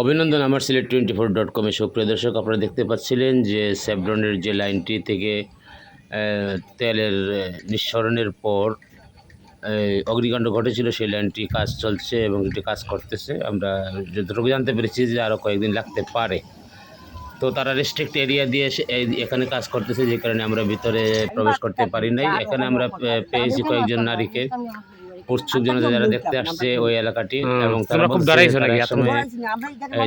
অভিনন্দন আমার Sylhet twenty four dot কমে সুপ্রিয় দর্শক আপনারা দেখতে পাচ্ছিলেন যে স্যাভরনের যে লাইনটি থেকে তেলের নিঃসরণের পর অগ্নিকাণ্ড ঘটেছিল সেই লাইনটি কাজ চলছে এবং এটি কাজ করতেছে। আমরা যতটুকু জানতে পেরেছি যে আরও কয়েকদিন লাগতে পারে। তো তারা রেস্ট্রিক্ট এরিয়া দিয়ে এখানে কাজ করতেছে যে কারণে আমরা ভিতরে প্রবেশ করতে পারি নাই। এখানে আমরা পেয়েছি কয়েকজন নারীকে। উৎসুক জনতা যারা দেখতে আসছে ওই এলাকাটি এবং তারা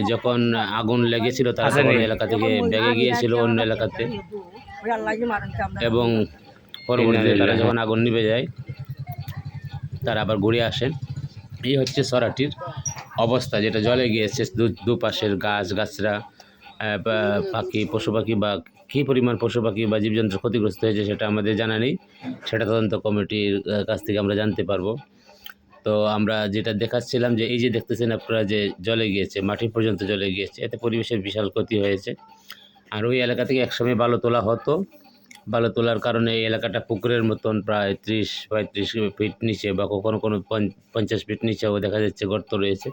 যখন আগুন লেগেছিল তারা ওই এলাকা থেকে বেগে গিয়েছিল অন্য এলাকাতে। এবং পরবর্তীতে তারা যখন আগুন নিভে যায় তারা আবার ঘুরে আসেন। এই হচ্ছে সরাটির অবস্থা যেটা জলে গিয়েছে দু- দুপাশের গাছ গাছরা পাখি পশু পাখি বা কী পরিমাণ পশু পাখি বা জীবজন্তু ক্ষতিগ্রস্ত হয়েছে সেটা আমাদের জানা নেই। সেটা তদন্ত কমিটির কাছ থেকে আমরা জানতে পারব। তো আমরা যেটা দেখাচ্ছিলাম যে এই যে দেখতেছেন আপনারা যে জলে গিয়েছে, মাটি পর্যন্ত জলে গিয়েছে, এতে পরিবেশের বিশাল ক্ষতি হয়েছে। আর ওই এলাকা থেকে একসময় বালু তোলা হতো। বালু তোলার কারণে এই এলাকাটা পুকুরের মতন প্রায় ত্রিশ পঁয়ত্রিশ ফিট নিচে বা কখনো কোনো পঞ্চ- পঞ্চাশ ফিট নিচেও দেখা যাচ্ছে গর্ত রয়েছে।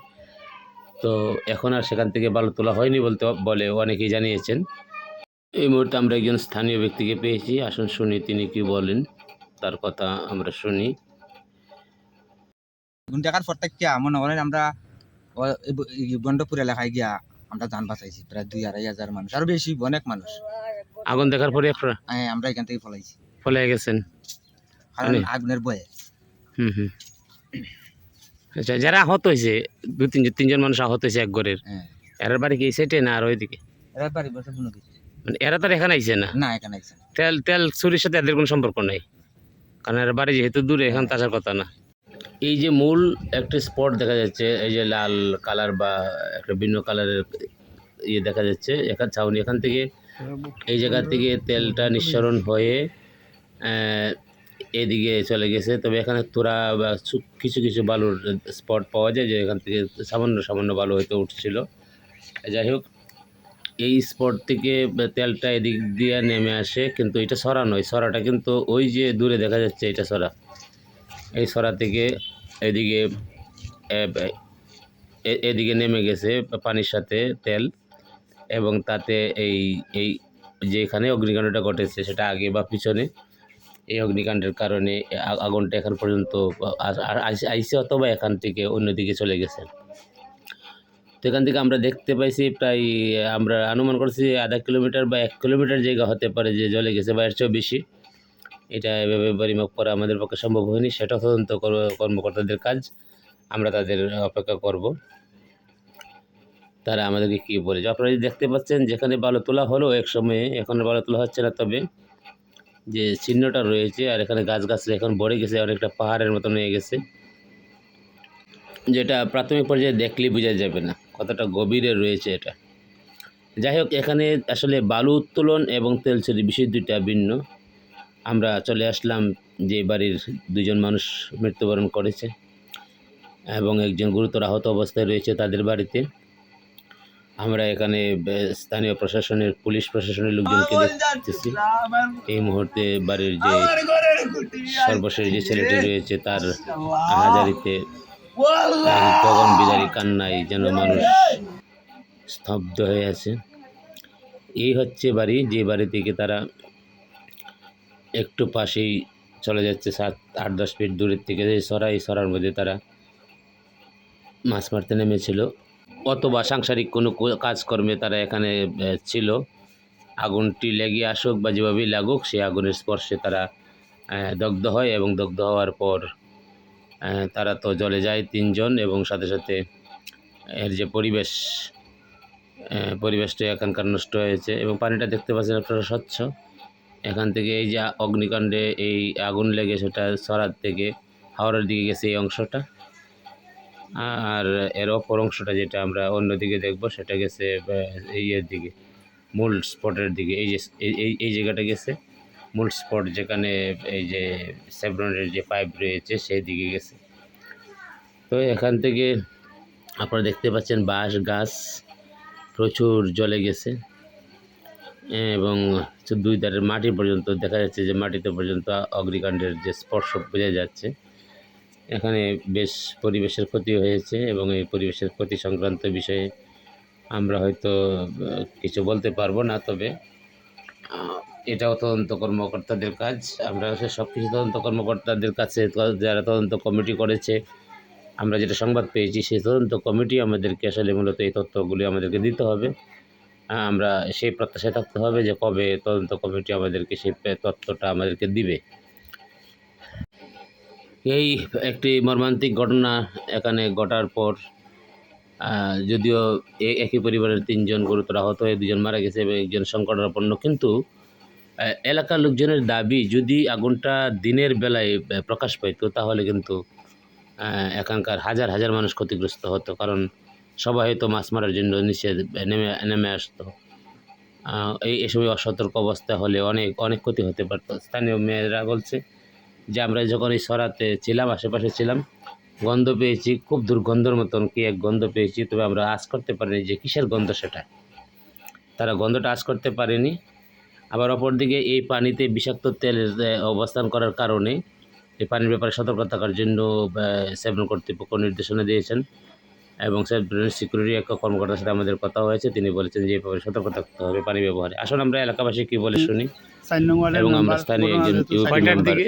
তো এখন আর সেখান থেকে বালু তোলা হয়নি বলতে বলে অনেকেই জানিয়েছেন। এই মুহূর্তে আমরা একজন স্থানীয় ব্যক্তিকে পেয়েছি। আসুন শুনি তিনি কি বলেন। তার কথা আমরা শুনি। গুণ দেখার পর থেকে মনে করেন আমরা ও- এই ব- এই গন্ডপুর এলাকায় গিয়া আমরা যান বাঁচাইছি প্রায় দুই আড়াই হাজার মানুষ আরও বেশি অনেক মানুষ। আগুন দেখার পরে আপনারা? হ্যাঁ, আমরা এখান থেকে ফলাইছি। ফলে গেছেন? কারণ মানে- আগুনের বয়ে। হুম হুম। আচ্ছা যারা আহত হয়েছে দু তিনজন তিনজন মানুষ আহত হয়েছে এক ঘরের হ্যাঁ। এরার বাড়ি কি সাইডে না আর ওইদিকে? এরা বাড়ি বসে কোনো মানে এরা তো এখানে আইছে না? না এখানে আইছে তেল তেল চুরির সাথে এদের কোনো সম্পর্ক নেই? কারণ এর বাড়ি যেহেতু দূরে এখান তো আসার কথা না। এই যে মূল একটা স্পট দেখা যাচ্ছে, এই যে লাল কালার বা একটা ভিন্ন কালারের ইয়ে দেখা যাচ্ছে, এখান ছাউনি, এখান থেকে এই জায়গা থেকে তেলটা নিঃসরণ হয়ে এদিকে চলে গেছে। তবে এখানে তোরা বা কিছু কিছু বালুর স্পট পাওয়া যায়, যে এখান থেকে সামান্য সামান্য বালু হয়তো উঠছিল। যাই হোক, এই স্পট থেকে তেলটা এদিক দিয়ে নেমে আসে, কিন্তু এটা সরা নয়। সরাটা কিন্তু ওই যে দূরে দেখা যাচ্ছে, এটা সরা। এই সরা থেকে এদিকে এদিকে নেমে গেছে পানির সাথে তেল এবং তাতে এই এই যেখানে অগ্নিকাণ্ডটা ঘটেছে সেটা আগে বা পিছনে, এই অগ্নিকাণ্ডের কারণে আগুনটা এখন পর্যন্ত আইসে অথবা এখান থেকে অন্যদিকে চলে গেছে। তো এখান থেকে আমরা দেখতে পাইছি প্রায়, আমরা অনুমান করছি আধা কিলোমিটার বা এক কিলোমিটার জায়গা হতে পারে যে জলে গেছে বা এর চেয়েও বেশি। এটা এভাবে পরিমাপ করা আমাদের পক্ষে সম্ভব হয়নি, সেটা তদন্ত কর- কর্মকর্তাদের কাজ, আমরা তাদের অপেক্ষা করব। তারা আমাদেরকে কী বলে আপনারা দেখতে পাচ্ছেন, যেখানে বালু তোলা হলো এক সময়ে, এখন বালু তোলা হচ্ছে না, তবে যে চিহ্নটা রয়েছে, আর এখানে গাছ গাছ এখন ভরে গেছে, অনেকটা পাহাড়ের মতন হয়ে গেছে, যেটা প্রাথমিক পর্যায়ে দেখলেই বোঝা যাবে না, কতটা গভীরে রয়েছে এটা। যাই হোক, এখানে আসলে বালু উত্তোলন এবং তেল চুরি বিষয় দুইটা ভিন্ন। আমরা চলে আসলাম যে বাড়ির দুজন মানুষ মৃত্যুবরণ করেছে এবং একজন গুরুতর আহত অবস্থায় রয়েছে তাদের বাড়িতে। আমরা এখানে স্থানীয় প্রশাসনের পুলিশ প্রশাসনের লোকজনকে দেখতেছি। এই মুহূর্তে বাড়ির যে সর্বশেষ যে ছেলেটি রয়েছে তার হাজারিতে গগন বিদারী কান্নায় যেন মানুষ স্তব্ধ হয়ে আছে। এই হচ্ছে বাড়ি যে বাড়ি থেকে তারা একটু পাশেই চলে যাচ্ছে সাত, আট, দশ ফিট দূরের থেকে যে সরা, এই সরার মধ্যে তারা মাছ মারতে নেমেছিল। অথবা সাংসারিক কোনো কাজকর্মে তারা এখানে ছিল। আগুনটি লেগে আসুক বা যেভাবেই লাগুক সেই আগুনের স্পর্শে তারা দগ্ধ হয় এবং দগ্ধ হওয়ার পর তারা তো জলে যায় তিনজন এবং সাথে সাথে এর যে পরিবেশ পরিবেশটা এখানকার নষ্ট হয়েছে এবং পানিটা দেখতে পাচ্ছেন আপনারা স্বচ্ছ। এখান থেকে এই যে অগ্নিকাণ্ডে এই আগুন লেগে সেটা সরার থেকে হাওড়ার দিকে গেছে এই অংশটা। আর এর অপর অংশটা যেটা আমরা অন্যদিকে দেখব সেটা গেছে এই এর দিকে, মূল স্পটের দিকে। এই যে, এই- এই এই জায়গাটা গেছে, মূল স্পট যেখানে এই যে সেভরনের যে পাইপ রয়েছে সেই দিকে গেছে। তো এখান থেকে আপনারা দেখতে পাচ্ছেন বাঁশ, গাছ প্রচুর জলে গেছে। এবং দুই ধারের মাটি পর্যন্ত দেখা যাচ্ছে যে মাটিতে পর্যন্ত অগ্নিকাণ্ডের যে স্পর্শ বোঝা যাচ্ছে। এখানে বেশ পরিবেশের ক্ষতি হয়েছে এবং এই পরিবেশের ক্ষতি সংক্রান্ত বিষয়ে আমরা হয়তো কিছু বলতে পারব না, তবে এটাও তদন্ত কর্মকর্তাদের কাজ। আমরা সব কিছু তদন্ত কর্মকর্তাদের কাছে, যারা তদন্ত কমিটি করেছে, আমরা যেটা সংবাদ পেয়েছি, সেই তদন্ত কমিটি আমাদেরকে আসলে মূলত এই তথ্যগুলি আমাদেরকে দিতে হবে। আমরা সেই প্রত্যাশায় থাকতে হবে যে কবে তদন্ত কমিটি আমাদেরকে সেই তথ্যটা আমাদেরকে দিবে। এই একটি মর্মান্তিক ঘটনা এখানে ঘটার পর যদিও একই পরিবারের তিনজন গুরুতর আহত হয়ে দুজন মারা গেছে এবং একজন সংকটাপন্ন, কিন্তু এলাকার লোকজনের দাবি যদি আগুনটা দিনের বেলায় প্রকাশ পাইতো, তাহলে কিন্তু এখানকার হাজার হাজার মানুষ ক্ষতিগ্রস্ত হতো। কারণ সবাই হয়তো মাছ মারার জন্য নিচে নেমে নেমে আসতো। এই সময় অসতর্ক অবস্থা হলে অনেক অনেক ক্ষতি হতে পারতো। স্থানীয় মেয়েরা বলছে যে, আমরা যখন এই সরাতে ছিলাম, আশেপাশে ছিলাম, গন্ধ পেয়েছি, খুব দুর্গন্ধর মতন কি এক গন্ধ পেয়েছি, তবে আমরা আজ করতে পারিনি যে কিসের গন্ধ সেটা। তারা গন্ধটা আজ করতে পারেনি। আবার অপরদিকে এই পানিতে বিষাক্ত তেলের অবস্থান করার কারণে এই পানির ব্যাপারে সতর্ক থাকার জন্য সেবন কর্তৃপক্ষ নির্দেশনা দিয়েছেন। এবং সেভেন সিকিউরিটি এক কর্মকর্তার সাথে আমাদের কথা হয়েছে। তিনি বলেছেন যে এই ব্যাপারে সতর্ক থাকতে হবে পানি ব্যবহারে। আসলে আমরা এলাকাবাসী কি বলে শুনি? এবং আমরা স্থানীয় একজন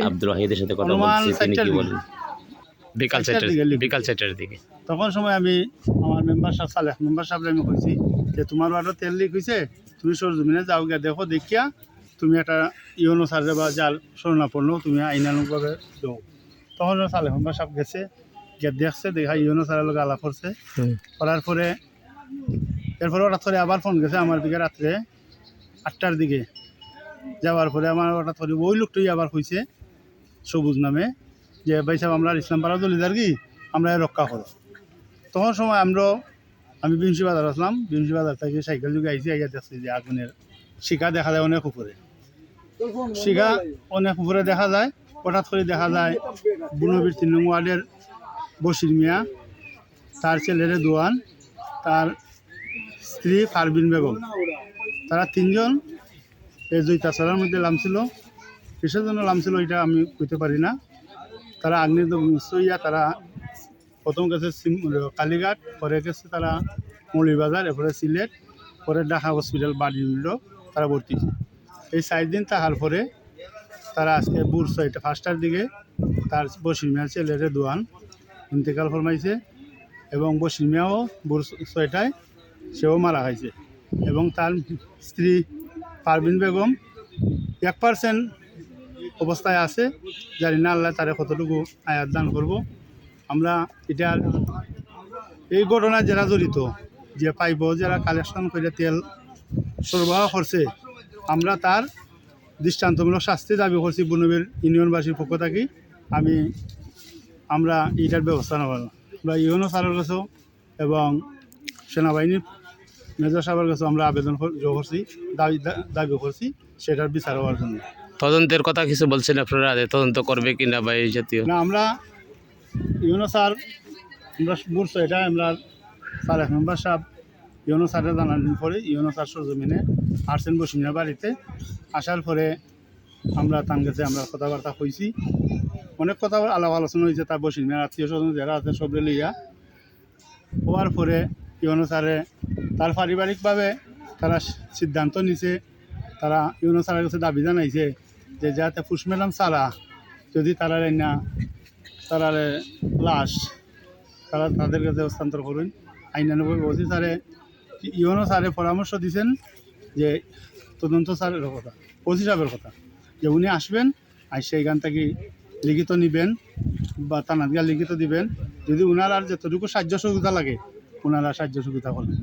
আব্দুল ওয়াহিদের সাথে কথা বলছি তিনি কি বলেন? বিকাল চারটার দিকে বিকাল চারটার দিকে। তখন সময় আমি আমার মেম্বার সাহেব সালেহ মেম্বার সাহেব আমি কইছি যে তোমার ওয়ার্ডে তেল লিক হয়েছে তুমি সরজমিনে যাও গিয়া দেখো দেখিয়া তুমি একটা ইউনো সার্জে বা জাল শরণাপন্ন তুমি আইনানুগভাবে দেও। তখন সালেহ মেম্বার সাহেব গেছে দেখছে দেখা ইউনো সারের লোক আলাপ করছে। করার পরে এরপরে হঠাৎ করে আবার ফোন গেছে আমার দিকে রাত্রে আটটার দিকে। যাওয়ার পরে আমার হঠাৎ করে ওই লোকটাই আবার কইছে সবুজ নামে যে ভাই সাহেব আমরা ইসলাম পাড়া দলিদার কি? আমরা রক্ষা করো। তখন সময় আমরা আমি বিমসি বাজার আসলাম বিমসি বাজার থেকে সাইকেল যুগে আইসি আইয়া দেখছি যে আগুনের শিকা দেখা যায় অনেক উপরে। শিকা অনেক উপরে দেখা যায় হঠাৎ করে দেখা যায় বুনবির নং ওয়ার্ডের বসির মিয়া, তার ছেলেরে দোয়ান তার স্ত্রী ফারবিন বেগম। তারা তিনজন। এই জৈতাছড়ার মধ্যে নামছিল কিসের জন্য নামছিল এটা আমি কইতে পারি না। তারা আগ্নেয় তারা প্রথম গেছে কালীঘাট, পরে গেছে তারা মৌলিবাজার, এরপরে সিলেট, পরে ঢাকা হসপিটাল বাড়ি নিল তারা ভর্তি এই চার দিন তাহার পরে তারা আজকে বুর ছয়টা পাঁচটার দিকে তার বসির মিয়া ছেলেরে দোয়ান ইন্তেকাল ফরমাইছে এবং বসির মিয়াও ছয়টায় সেও মারা হয়েছে। এবং তার স্ত্রী পারভিন বেগম এক পার্সেন্ট অবস্থায় আছে। জানি না আল্লাহ তারে কতটুকু আয়াত দান করব। আমরা এটা এই ঘটনায় যারা জড়িত, যে পাইব, যারা কালেকশন করে তেল সরবরাহ করছে, আমরা তার দৃষ্টান্তমূলক শাস্তি দাবি করছি। বনবীর ইউনিয়নবাসীর পক্ষ থেকে। আমি আমরা এইটার ব্যবস্থা নেব। আমরা ইউনো স্যারের কাছেও এবং সেনাবাহিনীর মেজর সাহেবের কাছেও আমরা আবেদন কর- করছি দাবি দাবি করছি সেটার বিচার হওয়ার জন্য। তদন্তের কথা কিছু বলছেন আপনারা? তদন্ত করবে কি না বা এই জাতীয়? না আমরা ইউনো স্যার আমরা বুঝছ এটা আমরা স্যার এক মেম্বার সাহেব ইউনো স্যারের জানানোর পরে ইউনো স্যার সরজমিনে আসছেন বসিমিয়া বাড়িতে। আসার পরে আমরা তার কাছে আমরা কথাবার্তা কইছি অনেক কথা আলাপ আলোচনা হয়েছে, তার বসিমিয়ার আত্মীয় স্বজন যারা আছে সবরে লইয়া। হওয়ার পরে ইউনো স্যারে তার পারিবারিকভাবে তারা সিদ্ধান্ত নিছে, তারা ইউনো স্যারের কাছে দাবি জানাইছে যে যাতে ফুসমেলাম সারা যদি তারা না তারা লাশ তারা তাদের কাছে হস্তান্তর করুন। আইনানুভাবে ওসি স্যারে ইউনো স্যারে পরামর্শ দিয়েছেন যে তদন্ত স্যারের কথা, ওসি সাহেবের কথা, যে উনি আসবেন, আর সেইখান থেকে লিখিত নিবেন বা তানাদগা লিখিত দিবেন যদি উনার আর যতটুকু সাহায্য সহযোগিতা লাগে ওনারা সাহায্য সহযোগিতা করবেন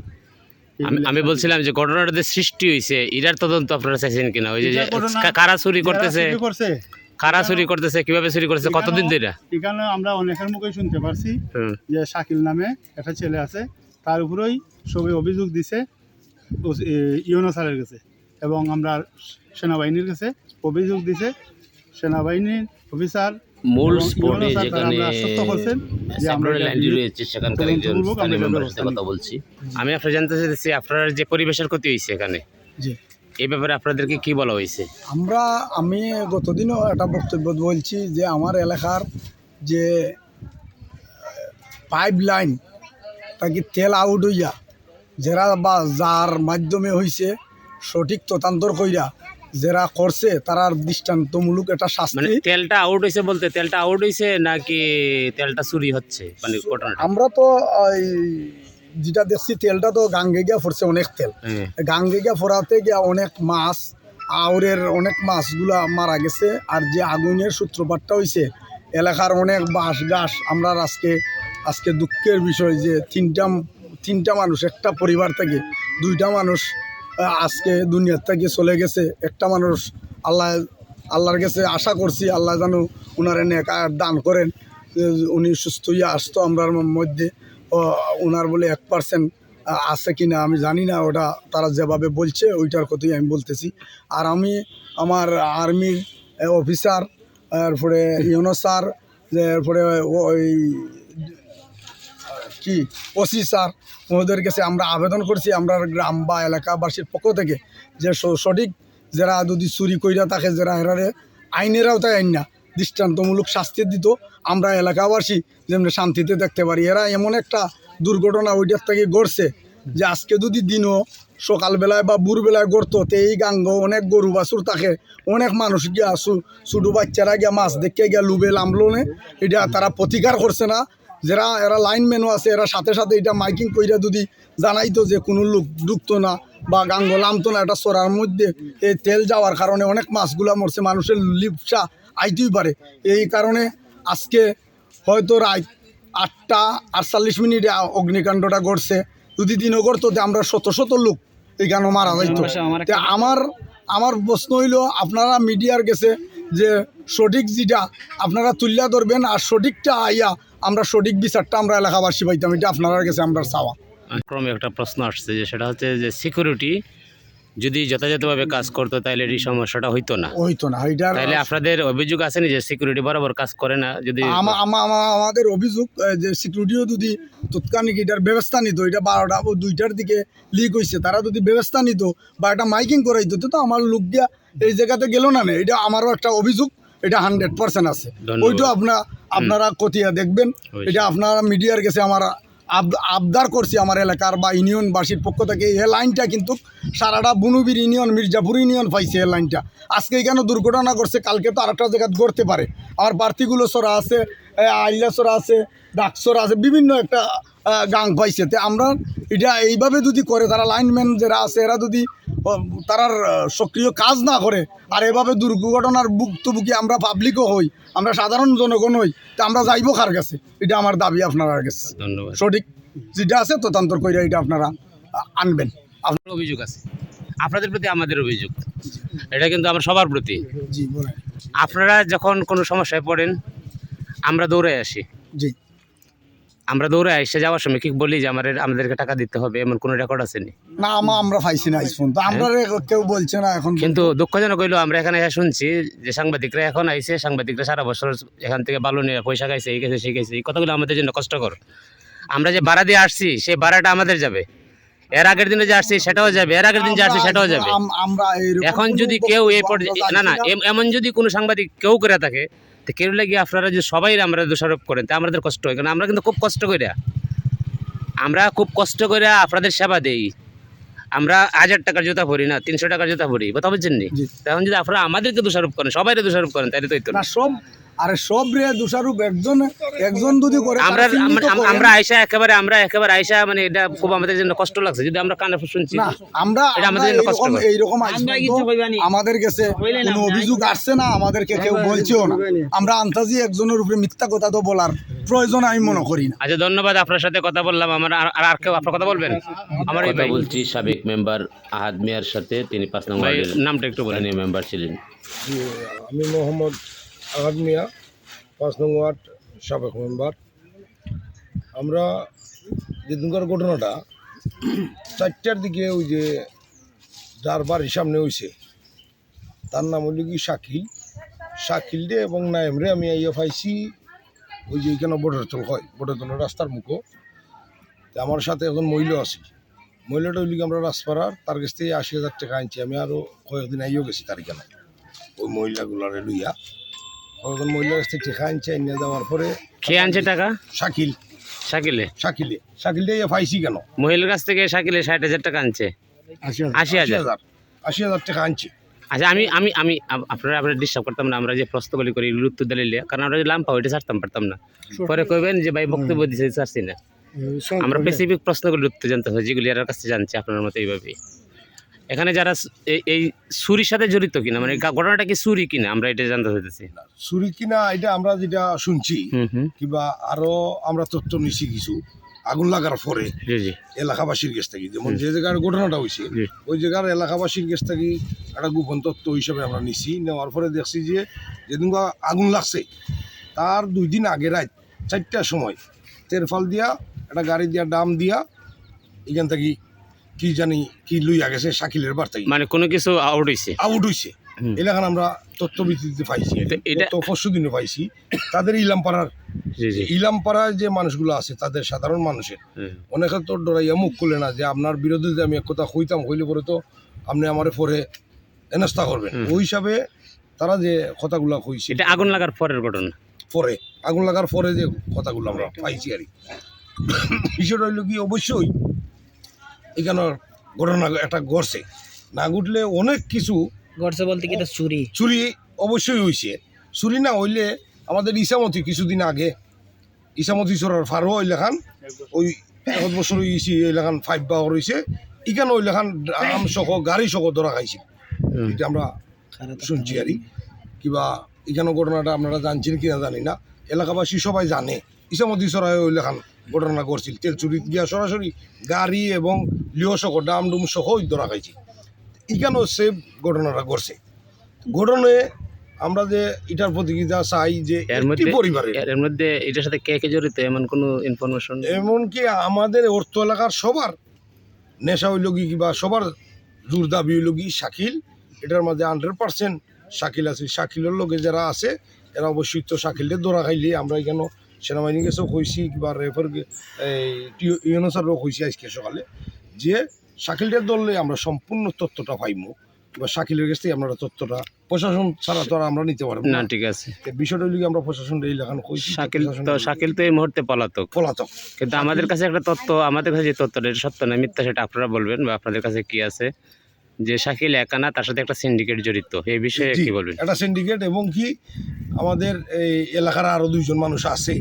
আমি আমি বলছিলাম যে ঘটনাটা যে সৃষ্টি হয়েছে এটার তদন্ত আপনারা চাইছেন কিনা? ওই যে কারা চুরি করতেছে। কারা চুরি করতেছে কীভাবে চুরি করতেছে কতদিন ধরে? এখানে আমরা অনেকের মুখে শুনতে পারছি যে শাকিল নামে একটা ছেলে আছে তার উপরেই সবাই অভিযোগ দিছে ইউনো স্যারের কাছে। এবং আমরা সেনাবাহিনীর কাছে অভিযোগ দিছে। সেনাবাহিনীর অফিসার মূল স্পটে যেখানে লাইনটি রয়েছে সেখানকার একজন স্থানীয় মেম্বারের সাথে কথা বলছি। আমি আপনার জানতে চাইছি আপনার যে পরিবেশের ক্ষতি হয়েছে এখানে এই ব্যাপারে আপনাদেরকে কি বলা হয়েছে? আমরা আমি গতদিনও একটা বক্তব্য বলছি যে আমার এলাকার যে পাইপ লাইন তাকে তেল আউট হইয়া যারা বা যার মাধ্যমে হইছে সঠিক ততান্তর কইরা যারা করছে তারার দৃষ্টান্তমূলক মানে শাস্তি। তেলটা আউট হয়েছে বলতে তেলটা আউট হয়েছে নাকি তেলটা চুরি হচ্ছে? মানে ঘটনাটা। আমরা তো এই যেটা দেখছি তেলটা তো গাঙ্গে গিয়া পড়ছে অনেক তেল। হ্যাঁ। গাঙ্গে গিয়া ফোরাতে গিয়া অনেক মাছ আউরের অনেক মাছগুলা মারা গেছে। আর যে আগুনের সূত্রপাতটা হইছে এলাকার অনেক বাঁশ গাছ আমরা আজকে আজকে দুঃখের বিষয় যে তিনটা তিনটা মানুষ একটা পরিবার থেকে দুইটা মানুষ আজকে দুনিয়ার থেকে চলে গেছে। একটা মানুষ আল্লাহ, আল্লাহর কাছে আশা করছি আল্লাহ যেন উনারে নেক দান করেন। উনি সুস্থ হইয়া আসতো আমরার মধ্যে। ওনার বলে এক পার্সেন্ট আছে কি না আমি জানি না, ওটা তারা যেভাবে বলছে ওইটার কথাই আমি বলতেছি। আর আমি আমার আর্মির অফিসার এরপরে ইউনো স্যার এরপরে ওই কি? ওসি স্যার, ওদের কাছে আমরা আবেদন করছি, আমরা গ্রাম বা এলাকাবাসীর পক্ষ থেকে যে সঠিক যারা যদি চুরি কইরা থাকে, যারা এরারে আইনের আওতায় আইন না, দৃষ্টান্তমূলক শাস্তি দিত। আমরা এলাকাবাসী যেমনি শান্তিতে দেখতে পারি, এরা এমন একটা দুর্ঘটনা ওইটার থেকে গড়ছে যে আজকে যদি দিনও সকালবেলায় বা ভোরবেলায় গড়তো, তো এই গাঙ্গ অনেক গরু বাছুর থাকে, অনেক মানুষ গিয়া ছোটো বাচ্চারা গিয়া মাছ দেখে গিয়া লুবে লামলোনে এটা তারা প্রতিকার করছে না। যারা এরা লাইন মেনু আছে এরা সাথে সাথে এটা মাইকিং কইরা যদি জানাইতো যে কোনো লোক ঢুকতো না বা গাঙ্গ লামতো না এটা সরার মধ্যে এই তেল যাওয়ার কারণে অনেক মাছগুলা মরছে মানুষের লিপসা আইতেই পারে। এই কারণে আজকে হয়তো রাত আটটা আটচল্লিশ মিনিটে অগ্নিকাণ্ডটা ঘটছে। যদি দিনও ঘটতো যে আমরা শত শত লোক এখানে মারা যাইতো। তে আমার আমার প্রশ্ন হইল আপনারা মিডিয়ার গেছে যে সঠিক যেটা আপনারা তুলিয়া ধরবেন আর সঠিকটা আইয়া আমরা সঠিক বিচারটা আমরা এলাকাবাসী পাইতাম এটা আপনার কাছে আমরা চাওয়া। ক্রমে একটা প্রশ্ন আসছে যে সেটা হচ্ছে যে সিকিউরিটি যদি যথাযথভাবে কাজ করতো তাহলে এই সমস্যাটা হইতো না। হইতো না এটার তাহলে আপনাদের অভিযোগ আছে নি যে সিকিউরিটি বরাবর কাজ করে না যদি আমা- আমা- আমা- আমাদের অভিযোগ যে সিকিউরিটিও যদি তৎক্ষণিক এটার ব্যবস্থা নিত এটা বারোটা ও দুইটার দিকে লিক হয়েছে তারা যদি ব্যবস্থা নিত বা একটা মাইকিং করাইতো তো আমার লোক দিয়া এই জায়গাতে গেল না না এটা আমারও একটা অভিযোগ। এটা হান্ড্রেড পার্সেন্ট আছে। ওইটা আপনার আপনারা কতিয়া দেখবেন। এটা আপনারা মিডিয়ার কাছে আমার আব- আবদার করছি আমার এলাকার বা ইউনিয়নবাসীর পক্ষ থেকে। এই লাইনটা কিন্তু সারাটা বুনুবির ইউনিয়ন মির্জাপুর ইউনিয়ন পাইছে এই লাইনটা। আজকে এখানে দুর্ঘটনা করছে কালকে তো আরেকটা জায়গায় ঘটতে পারে। আমার বাড়তিগুলো সরা আছে আইলা সরা আছে ডাকসরা আছে বিভিন্ন একটা গাং পাইছে। তে আমরা এটা এইভাবে যদি করে তারা লাইনম্যান যারা আছে এরা যদি তারার সক্রিয় কাজ না করে আর এভাবে দুর্ঘটনার ভুক্তভোগী আমরা পাবলিকও হই আমরা সাধারণ জনগণ হই তা আমরা যাইবো কার কাছে? এটা আমার দাবি আপনার কাছে। ধন্যবাদ। সঠিক যেটা আছে ততান্তর করে এটা আপনারা আনবেন। আপনার অভিযোগ আছে? আপনাদের প্রতি আমাদের অভিযোগ। এটা কিন্তু আমার সবার প্রতি। আপনারা যখন কোনো সমস্যায় পড়েন আমরা দৌড়ে আসি। জি। আমরা দৌড়ে এসে যাওয়ার সময় কি বলি যে আমার আমাদেরকে টাকা দিতে হবে? এমন কোনো রেকর্ড আছে না আমা আমরা পাইছি না আইস তো আমরা কেউ বলছে না এখন। কিন্তু দুঃখজনক হইল আমরা এখানে এসে শুনছি যে সাংবাদিকরা এখন আইছে সাংবাদিকরা সারা বছর এখান থেকে বালু নিয়ে পয়সা খাইছে এই গেছে সেই গেছে এই কথাগুলো আমাদের জন্য কষ্টকর। আমরা যে ভাড়া দিয়ে আসছি সেই ভাড়াটা আমাদের যাবে। এর আগের দিনে যে আসছি সেটাও যাবে। এর আগের দিন যে আসছি সেটাও যাবে। এখন যদি কেউ এই পর্যায়ে না না। এম- এমন যদি কোনো সাংবাদিক কেউ করে থাকে তো কেউ লাগে আপনারা যদি সবাই আমরা দোষারোপ করেন তা আমাদের কষ্ট হয় কারণ আমরা কিন্তু খুব কষ্ট করে আমরা খুব কষ্ট করে আপনাদের সেবা দেই। আমরা হাজার টাকার জুতা ভরি না তিনশো টাকার জুতা ভরি কথা বলছেন নি? তখন যদি আপনারা আমাদেরকে দোষারোপ করেন সবাই দোষারোপ করেন তাহলে তো সব আরে সব রে দোষারূপ একজন একজন যদি করে আমরা আমরা- আইসা একেবারে আমরা একেবারে আইসা মানে এটা খুব আমাদের জন্য কষ্ট লাগছে যদি আমরা কানে শুনছি। না আমরা এটা আমাদের জন্য কষ্ট এইরকম। এইরকম আমাদের কাছে কোনো অভিযোগ আসছে না আমাদেরকে কেউ বলছেও না। আমরা আন্তাজি একজনের উপরে মিথ্যা কথা তো বলার প্রয়োজন আমি মনে করি না। আচ্ছা ধন্যবাদ আপনার সাথে কথা বললাম। আমার আর আর- আর কেউ আপনার কথা বলবেন? আমার কথা বলছি সাবেক মেম্বার আহাদ মিয়ার সাথে তিনি পাঁচ নম্বর নামটা একটু বলেন। মেম্বার ছিলেন। আমি মোহাম্মদ আহাদ মিয়া পাঁচ নং ওয়ার্ড, সাবেক মেম্বার। আমরা যেদিনকার ঘটনাটা, চারটার দিকে ওই যে যার বাড়ির সামনে হয়েছে তার নাম হইল কি শাকিল। শাকিল রে এবং নাইম রে আমি আইয়া পাইছি, ওই যে এখানে বটারতল হয় বটারতলের রাস্তার মুখো। আমার সাথে এখন মহিলা আছে, মহিলাটা হইল আমরা রাজপাড়ার, তার কাছ থেকে আশি হাজার টাকা আনছি, আমি আরও কয়েকদিন আইও গেছি তার এখানে। ওই মহিলাগুলারে লইয়া। কয়েকজন মহিলার কাছ থেকে টাকা আনছে এনে দেওয়ার পরে খেয়ে আনছে টাকা? শাকিল। শাকিলে? শাকিলে। শাকিলে পাইছি কেন? মহিলার কাছ থেকে শাকিলে ষাট হাজার টাকা আনছে। আশি হাজার। আশি হাজার? টাকা আনছি। আচ্ছা আমি আমি আমি আপনারা আপনারা ডিস্টার্ব করতাম না আমরা যে প্রশ্নগুলি করি উত্তর দিলে কারণ আমরা যে লাম্পা ওইটা ছাড়তাম পারতাম না। পরে কইবেন যে ভাই বক্তব্য দিছে ছাড়ছি না। আমরা স্পেসিফিক প্রশ্নগুলি উত্তর জানতে হয় যেগুলি এর কাছে জানছি আপনার মতো এইভাবেই। এখানে যারা এই- চুরির সাথে জড়িত কিনা মানে ঘটনাটা কি চুরি কিনা আমরা এটা জানতে হইতেছি চুরি কিনা এটা আমরা যেটা শুনছি কিংবা আরও আমরা তথ্য নিছি কিছু আগুন লাগার পরে এলাকাবাসীর কাছ থেকে যেমন যে জায়গার ঘটনাটা হয়েছে ওই জায়গার এলাকাবাসীর কাছ থেকে একটা গোপন তত্ত্ব হিসাবে আমরা নিছি নেওয়ার পরে দেখছি যে যেদিন আগুন লাগছে তার দুই দিন আগে রাত চারটার সময় তেরফাল দিয়া একটা গাড়ি দিয়া ডাম দিয়া এখান থেকে কি জানি কি লইয়া গেছে শাকিলের বার্তাই মানে কোনো কিছু আউট হইছে। আউট হইছে। হুম। এলাকান আমরা তথ্য ভিত্তিতে পাইছি তো পরশু দিনে পাইছি। তাদের ইলামপাড়ার ইলামপাড়ায় যে মানুষগুলো আছে তাদের সাধারণ মানুষের অনেকে তো ডরাইয়া মুখ খুলে না যে আপনার বিরুদ্ধে যে আমি এক কথা কইতাম হইলে পরে তো আপনি আমার পরে এনাস্তা করবেন। ওই হিসাবে তারা যে কথাগুলো কইছে এটা আগুন লাগার পরের ঘটনা। পরে। আগুন লাগার পরে যে কথাগুলো আমরা পাইছি আর কি। বিষয়টা হইল কি অবশ্যই এখানে ঘটনা একটা ঘটছে। না ঘটলে অনেক কিছু গড়ছে বলতে কি এটা চুরি? চুরি অবশ্যই হয়েছে চুরি না হইলে আমাদের ইসামতি কিছুদিন আগে ইসামতি চোরার ফারো ওই লেখান ওই এক বছর হয়েছে এই লেখান ফাইভ বা রয়েছে ইখানে ওই লেখান আম সহ গাড়ি সহ ধরা খাইছে। এটা আমরা শুনছি আর কি। কিবা এখানে ঘটনাটা আপনারা জানছেন কিনা জানি না। এলাকাবাসী সবাই জানে ইসামতি চড়াই ওই লেখান ঘটনা করছিল। তেল চুরি গিয়া সরাসরি গাড়ি এবং লিও সহ ডাম ডুম সহ ধরা খাইছে। এখানেও সেম ঘটনাটা ঘটছে। ঘটনে আমরা যে এটার প্রতিযোগিতা চাই যে এর মধ্যে পরিবারের এর মধ্যে এটার সাথে কে কে জড়িত এমন কোনো ইনফরমেশন এমনকি আমাদের অর্থ এলাকার সবার নেশা হইল কি কিবা সবার জোর দাবি হইল কি শাকিল। এটার মধ্যে হান্ড্রেড পার্সেন্ট শাকিল আছে। শাকিলের লোকে যারা আছে এরা অবশ্যই তো শাকিলের দৌড়া খাইলে আমরা এখানে সেনাবাহিনী গেছেও কইছি কিবা রেফার এই ইউনো স্যারও কইছি আজকে সকালে যে শাকিলটার দললে আমরা সম্পূর্ণ তথ্যটা পাইমু কিংবা শাকিলের কাছ থেকে আমরা তথ্যটা প্রশাসন ছাড়া তো আমরা নিতে পারব না। ঠিক আছে। বিষয়টা কি আমরা প্রশাসন এই লেখানো কইছি শাকিল তো শাকিল তো এই মুহূর্তে পলাতক। পলাতক। কিন্তু আমাদের কাছে একটা তথ্য আমাদের কাছে যে তথ্যটা এটা সত্য না মিথ্যা সেটা আপনারা বলবেন বা আপনাদের কাছে কি আছে। যে শাকিল একা না তার সাথে একটা সিন্ডিকেট জড়িত। এই বিষয়ে কি বলবেন? একটা সিন্ডিকেট এবং কি আমাদের এই এলাকার আরও দুইজন মানুষ আছে।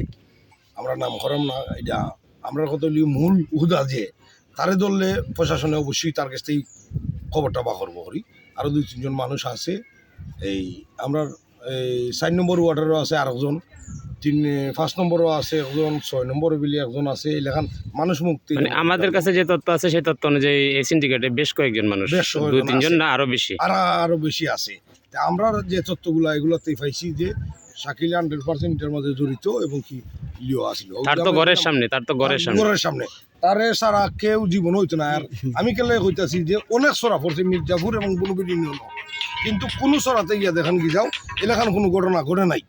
আমরা নাম করাম না এটা আমরা কত মূল উহুদা যে তারে ধরলে প্রশাসনে অবশ্যই তার কাছ থেকেই খবরটা বা করব করি। আরও দুই তিনজন মানুষ আছে। এই আমরা এই চার নম্বর ওয়ার্ডারও আছে আরেকজন। তিন পাঁচ নম্বরও আছে একজন ছয় নম্বর বিলি একজন আছে এলাকান মানুষ মুক্তি মানে আমাদের কাছে যে তথ্য আছে সেই তথ্য অনুযায়ী এই সিন্ডিকেটে বেশ কয়েকজন মানুষ দুই তিনজন না আরও বেশি? আর আরও বেশি আছে। আমরা যে তথ্যগুলো এগুলোতেই পাইছি যে শাকিল হান্ড্রেড পার্সেন্ট এর মধ্যে জড়িত এবং কি লিও আসলো তার তো ঘরের সামনে তার তো ঘরের সামনে। ঘরের সামনে। তারে সারা কেউ জীবন হইতো না। আর আমি কেলে কইতাছি যে অনেক সরা পড়ছে মির্জাপুর এবং বুনুবির কিন্তু কোনো সরাতে গিয়া দেখান কি যাও এলাকান কোনো ঘটনা ঘটে নাই।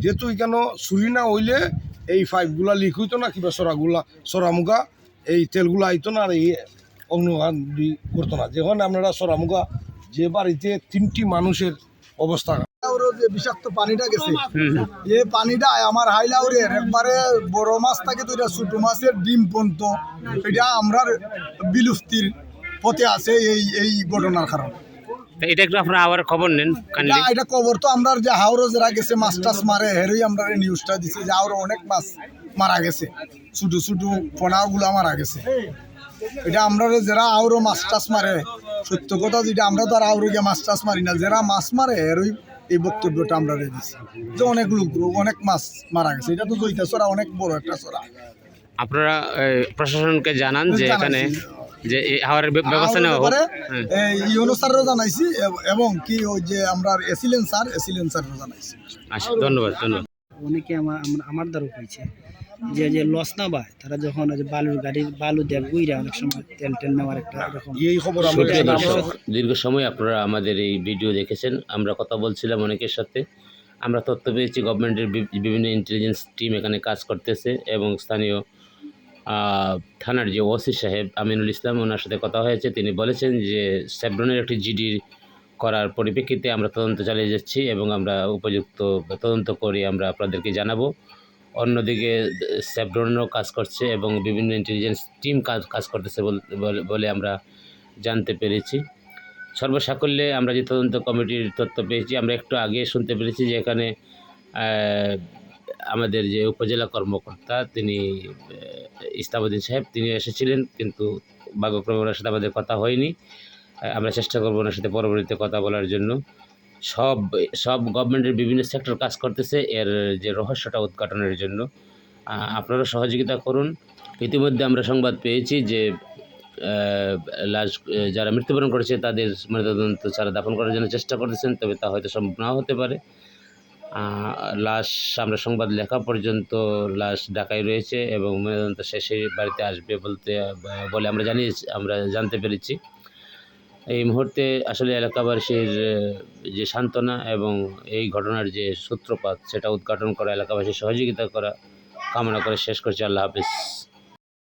যেহেতু এখানে চুরি না হইলে এই পাইপগুলা লিক হইতো না, কিংবা সরাগুলা সরামুগা এই তেলগুলা আইতো না আর এই অগ্নিকান করতো না যখন আপনারা সরামুগা যে বাড়িতে তিনটি মানুষের অবস্থা বিষাক্ত পানিটা গেছে। এই পানিটা আমার হাইলাউরের একবারে বড় মাছ থাকে তো এটা ছোট মাছের ডিম পন্ত এটা আমরা বিলুপ্তির পথে আছে এই এই ঘটনার কারণে এটা একটু আপনারা আবার খবর নেন এটা খবর তো আমরা যে হাওড়ো যারা গেছে মাছ টাছ মারে হেরই আমরা এই নিউজটা দিছি যে হাওড়ো অনেক মাছ মারা গেছে। ছোট ছোট পোনাগুলা মারা গেছে। এটা আমরা যারা মাছ টাছ মারে সত্য কথা যেটা আমরা তো আর গিয়ে মাছ টাছ মারি না। যারা মাছ মারে এরই এই বক্তব্যটা আমরা যে অনেক লোক অনেক মাছ মারা গেছে। এটা তো জৈতা চড়া অনেক বড় একটা চড়া আপনারা প্রশাসনকে জানান যে এখানে যে এই হাওয়ারের ব্যবস্থা নেওয়া হোক। ব্যাপারে হ্যাঁ। ইউনো স্যারও জানাইছি এব- এবং কি ওই যে আমরা এসিলেন স্যার এসিলেন স্যারও জানাইছি। আচ্ছা ধন্যবাদ ধন্যবাদ। অনেকে আমার আমার- দ্বারা হয়েছে যে যে লস না পায় তারা যখন ওই যে বালুর গাড়ির বালু দেয় গুইরা অনেক সময় তেল টেল নেওয়ার একটা এরকম এই খবর দীর্ঘ সময় আপনারা আমাদের এই ভিডিও দেখেছেন আমরা কথা বলছিলাম অনেকের সাথে। আমরা তথ্য পেয়েছি গভর্নমেন্টের বিভিন্ন ইন্টেলিজেন্স টিম এখানে কাজ করতেছে এবং স্থানীয় থানার যে ওসি সাহেব আমিনুল ইসলাম, ওনার সাথে কথা হয়েছে। তিনি বলেছেন যে স্যাব্রনের একটি জিডি করার পরিপ্রেক্ষিতে আমরা তদন্ত চালিয়ে যাচ্ছি এবং আমরা উপযুক্ত তদন্ত করে আমরা আপনাদেরকে জানাব। অন্যদিকে স্যাপড্রোনেরও কাজ করছে এবং বিভিন্ন ইন্টেলিজেন্স টিম কাজ কাজ করতেছে বল- আমরা জানতে পেরেছি। সর্বসাকল্যে আমরা যে তদন্ত কমিটির তথ্য পেয়েছি, আমরা একটু আগে শুনতে পেরেছি যে এখানে আমাদের যে উপজেলা কর্মকর্তা তিনি ইস্তাবুদ্দিন সাহেব, তিনি এসেছিলেন, কিন্তু ভাগ্যক্রমে ওনার সাথে আমাদের কথা হয়নি। আমরা চেষ্টা করব ওনার সাথে পরবর্তীতে কথা বলার জন্য। সব সব গভর্নমেন্টের বিভিন্ন সেক্টর কাজ করতেছে, এর যে রহস্যটা উদ্ঘাটনের জন্য। আপনারা সহযোগিতা করুন। ইতিমধ্যে আমরা সংবাদ পেয়েছি যে লাশ যারা মৃত্যুবরণ করেছে তাদের ময়নাতদন্ত ছাড়া দাফন করার জন্য চেষ্টা করতেছেন, তবে তা হয়তো সম্ভব নাও হতে পারে। লাশ আমরা সংবাদ লেখা পর্যন্ত লাশ ঢাকায় রয়েছে এবং ময়নাতদন্ত শেষে বাড়িতে আসবে বলতে বলে আমরা জানি আমরা জানতে পেরেছি। এই মুহূর্তে আসলে এলাকাবাসীর যে সান্ত্বনা এবং এই ঘটনার যে সূত্রপাত, সেটা উদ্ঘাটন করা, এলাকাবাসীর সহযোগিতা করা, কামনা করে শেষ করছি। আল্লাহ হাফিজ।